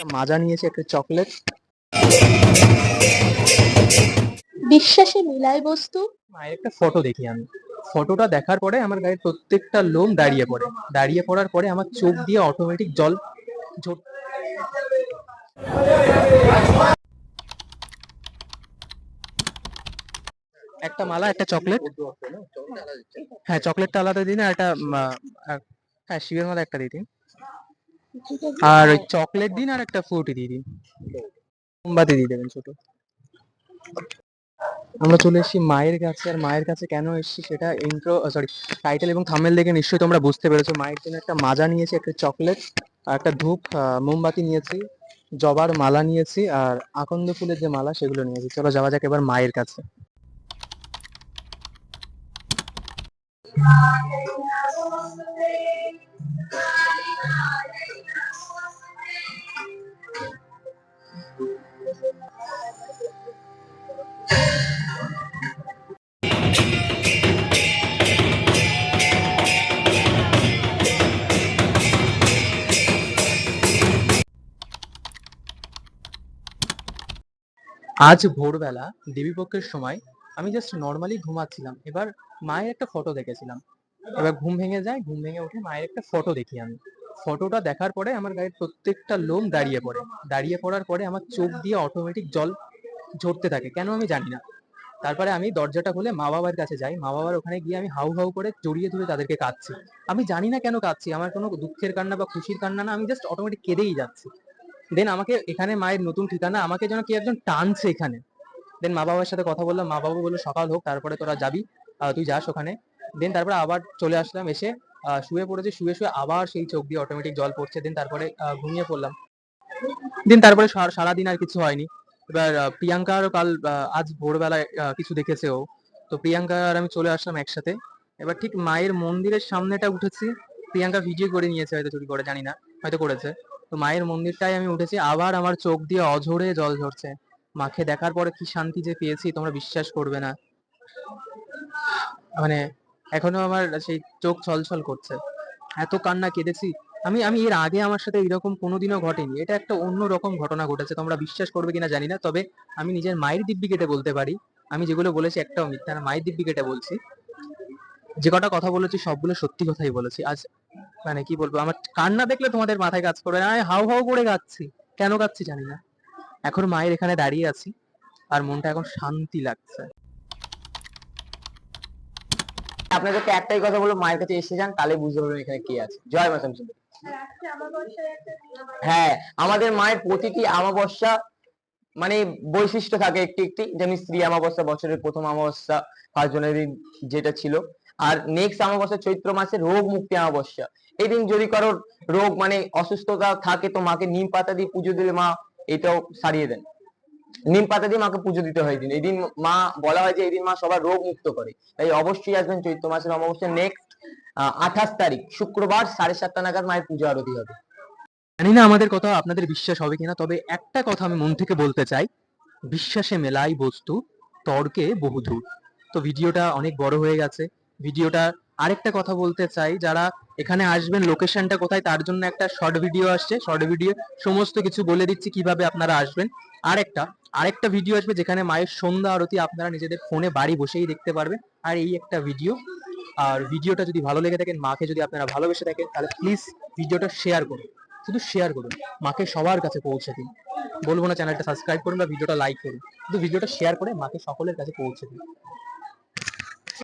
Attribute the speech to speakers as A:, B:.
A: একটা মাজা নিয়েছি একটা চকলেট।
B: বিশ্বাসে মিলায় বস্তু।
A: মায়ের একটা ফটো দেখি আমি। ফটোটা দেখার পরে আমার গায়ের প্রত্যেকটা লোম দাঁড়িয়ে পড়ে। দাঁড়িয়ে পড়ার পরে আমার চোখ দিয়ে অটোমেটিক জল ঝর- একটা মালা একটা চকলেট। হ্যাঁ চকলেটটা আলাদা দিন আর একটা উম, আহ, হ্যাঁ শিবের মালা একটা দিয়ে দিন। আর ওই চকলেট দিন আর একটা ফ্রুটি দিয়ে দিন। মোমবাতি দিয়ে দেবেন ছোট। আমরা চলে এসেছি মায়ের কাছে। আর মায়ের কাছে কেন এসেছি সেটা ইন্ট্রো সরি টাইটেল এবং থামেল দেখে নিশ্চয়ই তোমরা বুঝতে পেরেছ। মায়ের জন্য একটা মাজা নিয়েছি, একটা চকলেট আর একটা ধূপ মোমবাতি নিয়েছি, জবার মালা নিয়েছি, আর আকন্দ ফুলের যে মালা সেগুলো নিয়েছি। চলো যাওয়া যাক এবার মায়ের কাছে। আজ ভোরবেলা দেবীপক্ষের সময় আমি জাস্ট নর্মালি ঘুমাচ্ছিলাম। এবার মায়ের একটা ফটো দেখেছিলাম। এবার ঘুম ভেঙে যায়, ঘুম ভেঙে উঠে মায়ের একটা ফটো দেখি আমি। ফটোটা দেখার পরে আমার গায়ের প্রত্যেকটা লোম দাঁড়িয়ে পড়ে। দাঁড়িয়ে পড়ার পরে আমার চোখ দিয়ে অটোমেটিক জল ঝরতে থাকে। কেন আমি জানি না। তারপরে আমি দরজাটা খুলে মা বাবার কাছে যাই। মা বাবার ওখানে গিয়ে আমি হাউ হাউ করে জড়িয়ে ধরে তাদেরকে কাঁদছি। আমি জানি না কেন কাঁদছি। আমার কোনো দুঃখের কান্না বা খুশির কান্না না। আমি জাস্ট অটোমেটিক কেঁদেই যাচ্ছি। দেন আমাকে এখানে মায়ের নতুন ঠিকানা, আমাকে যেন কি একজন টানছে এখানে। দেন মা বাবার সাথে কথা বললাম। মা বাবা বলল, সকাল হোক, তারপরে তোরা যাবি। তুই যাস ওখানে। দেন তারপরে আবার চলে আসলাম এসে শুয়ে পড়েছি শুয়ে শুয়ে আবার সেই চোখ দিয়ে অটোমেটিক জল পড়ছে। দেন তারপরে ঘুমিয়ে পড়লাম। দেন তারপরে সারা- সারাদিন আর কিছু হয়নি। এবার আহ, প্রিয়াঙ্কারও কাল আজ ভোরবেলায় কিছু দেখেছে ও। তো প্রিয়াঙ্কা আর আমি চলে আসলাম একসাথে। এবার ঠিক মায়ের মন্দিরের সামনেটা উঠেছি। প্রিয়াঙ্কা ভিডিও করে নিয়েছে হয়তো চুরি করে জানি না হয়তো করেছে। তো মায়ের মন্দিরটাই আমি উঠেছি আবার আমার চোখ দিয়ে অঝরে জল ঝরছে। মাকে দেখার পরে কি শান্তি যে পেয়েছি তোমরা বিশ্বাস করবে না। মানে এখনও আমার সেই চোখ ছলছল করছে। এত কান্না কেঁদেছি। আমি আমি এর আগে আমার সাথে এরকম কোনোদিনও ঘটেনি। এটা একটা অন্য রকম ঘটনা ঘটেছে, তোমরা বিশ্বাস করবে কিনা জানি না, তবে আমি নিজের মায়ের দিব্যি কেটে বলতে পারি। আমি যেগুলো বলেছি একটাও মিথ্যা না, মায়ের দিব্যি কেটে বলছি। যে কটা কথা বলেছি সবগুলো সত্যি কথাই বলেছি। আজ মানে কি বলব, আমার কান্না দেখলে তোমাদের মাথায় কাজ করবে আমি হাউ হাউ করে কাচ্ছি কেন গাচ্ছি জানি না। এখন মায়ের এখানে দাঁড়িয়ে আছি, আর মনটা এখন শান্তি লাগছে।
C: আপনাদেরকে একটাই কথা বলব, মায়ের কাছে এসে যান, তাহলে বুঝতে পারবেন এখানে কি আছে। জয় মা শামসুন্দরী হ্যাঁ আমাদের মায়ের প্রতিটি আমাবস্যা মানে বৈশিষ্ট্য থাকে একটি একটি। যেমন স্ত্রী আমাবস্যা, বছরের প্রথম আমাবস্যা ফার্স্ট জানুয়ারি যেটা ছিল। আর নেক্সট আমাবস্যা চৈত্র মাসে রোগ মুক্তি আমাবস্যা। এই দিন যদি কারোর রোগ মানে অসুস্থতা থাকে, তো মাকে নিম পাতা দিয়ে পুজো দিলে মা এটাও সারিয়ে দেন। নিম পাতা দিয়ে মাকে পুজো দিতে হয় এই দিন এই দিন মা বলা হয় যে এই দিন মা সবার রোগ মুক্ত করে। তাই অবশ্যই আসবেন চৈত্র মাসের অমাবস্যা নেক্সট আঠাশ তারিখ, শুক্রবার সাড়ে সাতটা নাগাদ মায়ের পুজো আরতি হবে।
A: জানি না আমাদের কথা আপনাদের বিশ্বাস হবে কিনা, তবে একটা কথা আমি মন থেকে বলতে চাই। বিশ্বাসে মেলাই বস্তু, তর্কে বহুদূর। তো ভিডিওটা অনেক বড় হয়ে গেছে। ভিডিওটা আরেকটা কথা বলতে চাই, যারা এখানে আসবেন, লোকেশনটা কোথায় তার জন্য একটা শর্ট ভিডিও আসছে। শর্ট ভিডিও সমস্ত কিছু বলে দিচ্ছি কীভাবে আপনারা আসবেন। আরেকটা আরেকটা ভিডিও আসবে যেখানে মায়ের সন্ধ্যা আরতি আপনারা নিজেদের ফোনে বাড়ি বসেই দেখতে পারবেন। আর এই একটা ভিডিও আর ভিডিওটা যদি ভালো লেগে থাকেন মাকে যদি আপনারা ভালোবেসে থাকেন, তাহলে প্লিজ ভিডিওটা শেয়ার করুন। শুধু শেয়ার করুন। মাকে সবার কাছে পৌঁছে দিন। বলব না চ্যানেলটা সাবস্ক্রাইব করুন বা ভিডিওটা লাইক করুন। শুধু ভিডিওটা শেয়ার করে মাকে সকলের কাছে পৌঁছে দিন।